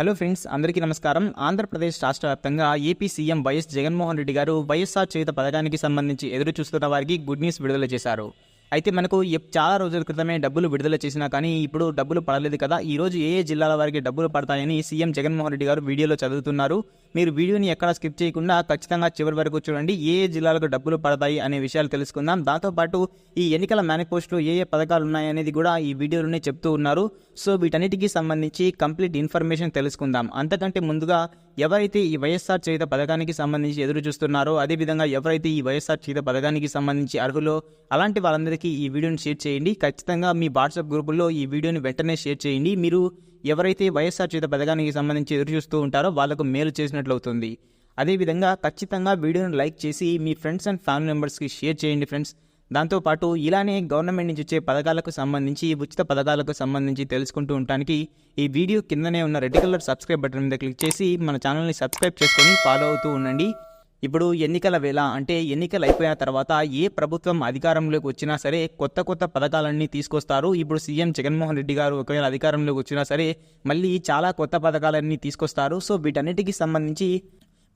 Hello friends అందరికీ నమస్కారం. ఆంధ్రప్రదేశ్ రాష్ట్ర వ్యాప్తంగా AP CM YS Jaganmohan Reddy గారు వైఎస్ఆర్ చేత పథకానికి సంబంధించి ఎదురు చూస్తున్న వారికి గుడ్ న్యూస్ విడుదల చేశారు. అయితే మనకు ఎప్- చాలా రోజుల క్రితమే డబ్బులు విడుదల చేసినా కానీ ఇప్పుడు డబ్బులు పడలేదు కదా. ఈ రోజు ఏ ఏ జిల్లాల వారికి డబ్బులు పడతాయని సీఎం జగన్మోహన్ రెడ్డి గారు వీడియోలో చదువుతున్నారు. మీరు వీడియోని ఎక్కడ స్కిప్ చేయకుండా ఖచ్చితంగా చివరి వరకు చూడండి. ఏ జిల్లాలకు డబ్బులు పడతాయి అనే విషయాలు తెలుసుకుందాం. దాంతోపాటు ఈ ఎన్నికల మేనిఫెస్టోలో ఏ ఏ పథకాలు ఉన్నాయనేది కూడా ఈ వీడియోలోనే చెప్తూ ఉన్నారు. సో వీటన్నిటికీ సంబంధించి కంప్లీట్ ఇన్ఫర్మేషన్ తెలుసుకుందాం. అంతకంటే ముందుగా ఎవరైతే ఈ వైఎస్ఆర్ చేత పథకానికి సంబంధించి ఎదురు చూస్తున్నారో అదేవిధంగా ఎవరైతే ఈ వైఎస్ఆర్ చేత పథకానికి సంబంధించి అర్హులో అలాంటి వాళ్ళందరికీ ఈ వీడియోని షేర్ చేయండి. ఖచ్చితంగా మీ వాట్సాప్ గ్రూపుల్లో ఈ వీడియోని వెంటనే షేర్ చేయండి. మీరు ఎవరైతే వైఎస్ఆర్ చేత పథకానికి సంబంధించి ఎదురుచూస్తూ ఉంటారో వాళ్ళకు మేలు చేసినట్లు అవుతుంది. అదేవిధంగా ఖచ్చితంగా వీడియోను లైక్ చేసి మీ ఫ్రెండ్స్ అండ్ ఫ్యామిలీ మెంబర్స్కి షేర్ చేయండి ఫ్రెండ్స్. దాంతోపాటు ఇలానే గవర్నమెంట్ నుంచి వచ్చే పథకాలకు సంబంధించి ఉచిత పథకాలకు సంబంధించి తెలుసుకుంటూ ఉండటానికి ఈ వీడియో కిందనే ఉన్న రెడ్ కలర్ సబ్స్క్రైబ్ బటన్ మీద క్లిక్ చేసి మన ఛానల్ని సబ్స్క్రైబ్ చేసుకొని ఫాలో అవుతూ ఉండండి. ఇప్పుడు ఎన్నికల వేళ అంటే ఎన్నికలు అయిపోయిన తర్వాత ఏ ప్రభుత్వం అధికారంలోకి వచ్చినా సరే కొత్త కొత్త పథకాలన్నీ తీసుకొస్తారు. ఇప్పుడు సీఎం జగన్మోహన్ రెడ్డి గారు ఒకవేళ అధికారంలోకి వచ్చినా సరే మళ్ళీ చాలా కొత్త పథకాలన్నీ తీసుకొస్తారు. సో వీటన్నిటికీ సంబంధించి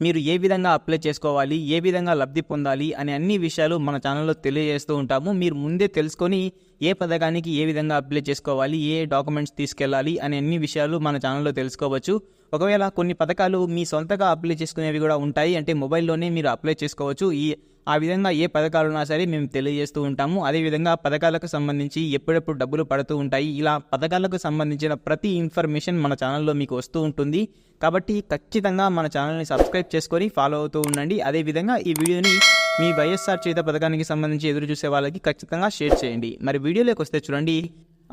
మీరు ఏ విధంగా అప్లై చేసుకోవాలి ఏ విధంగా లబ్ధి పొందాలి అనే అన్ని విషయాలు మన ఛానల్లో తెలియజేస్తూ ఉంటాము. మీరు ముందే తెలుసుకొని ఏ పథకానికి ఏ విధంగా అప్లై చేసుకోవాలి ఏ డాక్యుమెంట్స్ తీసుకెళ్ళాలి అనే అన్ని విషయాలు మన ఛానల్లో తెలుసుకోవచ్చు. ఒకవేళ కొన్ని పథకాలు మీ సొంతగా అప్లై చేసుకునేవి కూడా ఉంటాయి అంటే మొబైల్లోనే మీరు అప్లై చేసుకోవచ్చు. ఈ ఆ విధంగా ఏ పథకాలు ఉన్నా సరే మేము తెలియజేస్తూ ఉంటాము. అదేవిధంగా పథకాలకు సంబంధించి ఎప్పుడెప్పుడు డబ్బులు పడుతూ ఉంటాయి. ఇలా పథకాలకు సంబంధించిన ప్రతి ఇన్ఫర్మేషన్ మన ఛానల్లో మీకు వస్తూ ఉంటుంది. కాబట్టి ఖచ్చితంగా మన ఛానల్ని సబ్స్క్రైబ్ చేసుకొని ఫాలో అవుతూ ఉండండి. అదేవిధంగా ఈ వీడియోని మీ వైఎస్ఆర్ చేత పథకానికి సంబంధించి ఎదురు చూసే వాళ్ళకి ఖచ్చితంగా షేర్ చేయండి. మరి వీడియోలోకి వస్తే చూడండి.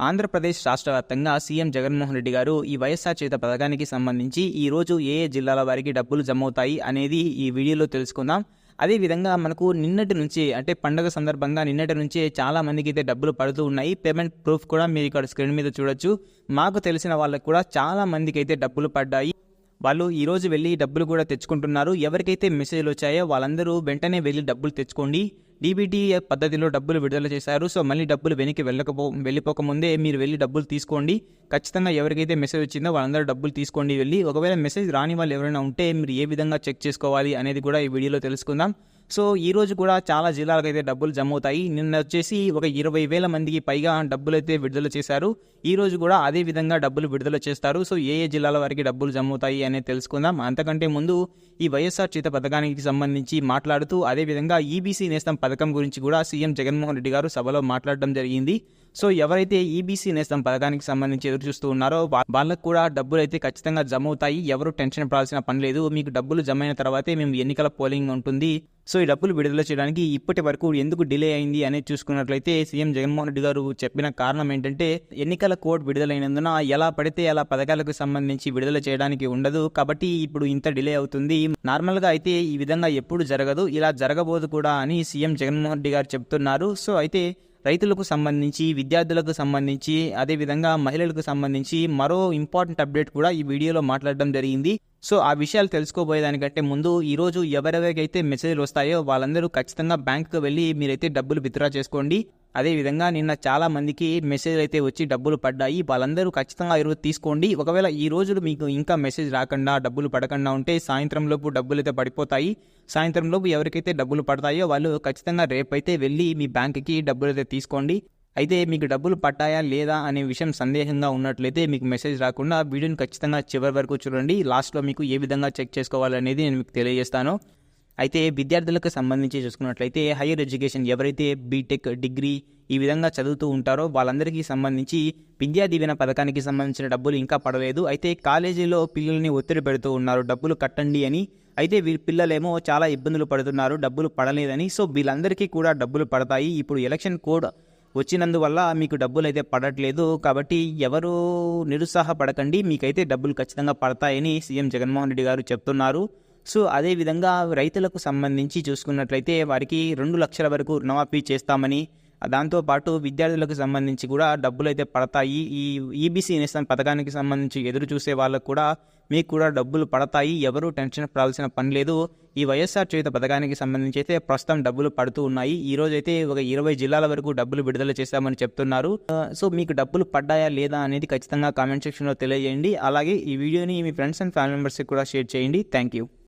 ఆంధ్రప్రదేశ్ రాష్ట్ర వ్యాప్తంగా సీఎం జగన్మోహన్ రెడ్డి గారు ఈ వైఎస్ఆర్ చేత పథకానికి సంబంధించి ఈ రోజు ఏ ఏ జిల్లాల వారికి డబ్బులు జమ అవుతాయి అనేది ఈ వీడియోలో తెలుసుకుందాం. అదేవిధంగా మనకు నిన్నటి నుంచి అంటే పండగ సందర్భంగా నిన్నటి నుంచే చాలా మందికి అయితే డబ్బులు పడుతూ ఉన్నాయి. పేమెంట్ ప్రూఫ్ కూడా మీరు ఇక్కడ స్క్రీన్ మీద చూడొచ్చు. మాకు తెలిసిన వాళ్ళకు కూడా చాలా మందికి అయితే డబ్బులు పడ్డాయి. వాళ్ళు ఈరోజు వెళ్ళి డబ్బులు కూడా తెచ్చుకుంటున్నారు. ఎవరికైతే మెసేజ్లు వచ్చాయో వాళ్ళందరూ వెంటనే వెళ్ళి డబ్బులు తెచ్చుకోండి. డీబీటీ పద్ధతిలో డబ్బులు విడుదల చేశారు. సో మళ్ళీ డబ్బులు వెనక్కి వెళ్ళకపో వెళ్ళిపోకముందే మీరు వెళ్ళి డబ్బులు తీసుకోండి. ఖచ్చితంగా ఎవరికైతే మెసేజ్ వచ్చిందో వాళ్ళందరూ డబ్బులు తీసుకోండి వెళ్ళి. ఒకవేళ మెసేజ్ రాని వాళ్ళు ఎవరైనా ఉంటే మీరు ఏ విధంగా చెక్ చేసుకోవాలి అనేది కూడా ఈ వీడియోలో తెలుసుకుందాం. సో ఈ రోజు కూడా చాలా జిల్లాలకు అయితే డబ్బులు జమ అవుతాయి నిన్న వచ్చేసి ఒక ఇరవై వేల మందికి పైగా డబ్బులు అయితే విడుదల చేశారు. ఈ రోజు కూడా అదే విధంగా డబ్బులు విడుదల చేస్తారు. సో ఏ ఏ జిల్లాల వారికి డబ్బులు జమ అవుతాయి అనేది తెలుసుకుందాం. అంతకంటే ముందు ఈ వైఎస్ఆర్ చేత పథకానికి సంబంధించి మాట్లాడుతూ అదేవిధంగా ఈబీసీ నేస్తం పథకం గురించి కూడా సీఎం జగన్మోహన్ రెడ్డి గారు సభలో మాట్లాడడం జరిగింది. సో ఎవరైతే ఈబీసీ నేస్తం పథకానికి సంబంధించి ఎదురు చూస్తూ ఉన్నారో వాళ్ళకు కూడా డబ్బులు అయితే ఖచ్చితంగా జమ అవుతాయి ఎవరు టెన్షన్ పడాల్సిన పని లేదు. మీకు డబ్బులు జమ అయిన తర్వాతే మేము ఎన్నికల పోలింగ్ ఉంటుంది. సో ఈ డబ్బులు విడుదల చేయడానికి ఇప్పటి వరకు ఎందుకు డిలే అయింది అనేది చూసుకున్నట్లయితే సీఎం జగన్మోహన్ రెడ్డి గారు చెప్పిన కారణం ఏంటంటే ఎన్నికల కోడ్ విడుదలైనందున ఎలా పడితే అలా పథకాలకు సంబంధించి విడుదల చేయడానికి ఉండదు. కాబట్టి ఇప్పుడు ఇంత డిలే అవుతుంది. నార్మల్గా అయితే ఈ విధంగా ఎప్పుడు జరగదు. ఇలా జరగబోదు కూడా అని సీఎం జగన్మోహన్ రెడ్డి గారు చెప్తున్నారు. సో అయితే రైతులకు సంబంధించి విద్యార్థులకు సంబంధించి అదేవిధంగా మహిళలకు సంబంధించి మరో ఇంపార్టెంట్ అప్డేట్ కూడా ఈ వీడియోలో మాట్లాడడం జరిగింది. సో ఆ విషయాలు తెలుసుకోబోయేదానికంటే ముందు ఈరోజు ఎవరెవరికైతే మెసేజ్లు వస్తాయో వాళ్ళందరూ ఖచ్చితంగా బ్యాంకుకు వెళ్ళి మీరైతే డబ్బులు విత్డ్రా చేసుకోండి. అదేవిధంగా నిన్న చాలా మందికి మెసేజ్ అయితే వచ్చి డబ్బులు పడ్డాయి. వాళ్ళందరూ ఖచ్చితంగా ఈరోజు తీసుకోండి. ఒకవేళ ఈ రోజులు మీకు ఇంకా మెసేజ్ రాకుండా డబ్బులు పడకుండా ఉంటే సాయంత్రం లోపు డబ్బులు అయితే పడిపోతాయి. సాయంత్రం లోపు ఎవరికైతే డబ్బులు పడతాయో వాళ్ళు ఖచ్చితంగా రేపైతే వెళ్ళి మీ బ్యాంక్కి డబ్బులు అయితే తీసుకోండి. అయితే మీకు డబ్బులు పట్టాయా లేదా అనే విషయం సందేహంగా ఉన్నట్లయితే మీకు మెసేజ్ రాకుండా వీడియోని ఖచ్చితంగా చివరి వరకు చూడండి. లాస్ట్లో మీకు ఏ విధంగా చెక్ చేసుకోవాలనేది నేను మీకు తెలియజేస్తాను. అయితే విద్యార్థులకు సంబంధించి చూసుకున్నట్లయితే హైయర్ ఎడ్యుకేషన్ ఎవరైతే బీటెక్ డిగ్రీ ఈ విధంగా చదువుతూ ఉంటారో వాళ్ళందరికీ సంబంధించి విద్యా దీవెన పథకానికి సంబంధించిన డబ్బులు ఇంకా పడలేదు. అయితే కాలేజీలో పిల్లల్ని ఒత్తిడి పెడుతూ ఉన్నారు. డబ్బులు కట్టండి అని. అయితే వీరి పిల్లలేమో చాలా ఇబ్బందులు పడుతున్నారు. డబ్బులు పడలేదని. సో వీళ్ళందరికీ కూడా డబ్బులు పడతాయి. ఇప్పుడు ఎలక్షన్ కోడ్ వచ్చినందువల్ల మీకు డబ్బులు అయితే పడట్లేదు. కాబట్టి ఎవరు నిరుత్సాహపడకండి. మీకైతే డబ్బులు ఖచ్చితంగా పడతాయని సీఎం జగన్మోహన్ రెడ్డి గారు చెప్తున్నారు. సో అదేవిధంగా రైతులకు సంబంధించి చూసుకున్నట్లయితే వారికి రెండు లక్షల వరకు రుణమాఫీ చేస్తామని దాంతోపాటు విద్యార్థులకు సంబంధించి కూడా డబ్బులు అయితే పడతాయి. ఈ ఈబీసీ నేస్తం పథకానికి సంబంధించి ఎదురు చూసే వాళ్ళకు కూడా మీకు కూడా డబ్బులు పడతాయి. ఎవరు టెన్షన్ పడాల్సిన పని లేదు. ఈ వైఎస్ఆర్ చేత పథకానికి సంబంధించి అయితే ప్రస్తుతం డబ్బులు పడుతూ ఉన్నాయి. ఈ రోజు అయితే ఒక ఇరవై జిల్లాల వరకు డబ్బులు విడుదల చేశామని చెప్తున్నారు. సో మీకు డబ్బులు పడ్డాయా లేదా అనేది ఖచ్చితంగా కామెంట్ సెక్షన్లో తెలియజేయండి. అలాగే ఈ వీడియోని మీ ఫ్రెండ్స్ అండ్ ఫ్యామిలీ మెంబర్స్కి కూడా షేర్ చేయండి. Thank you.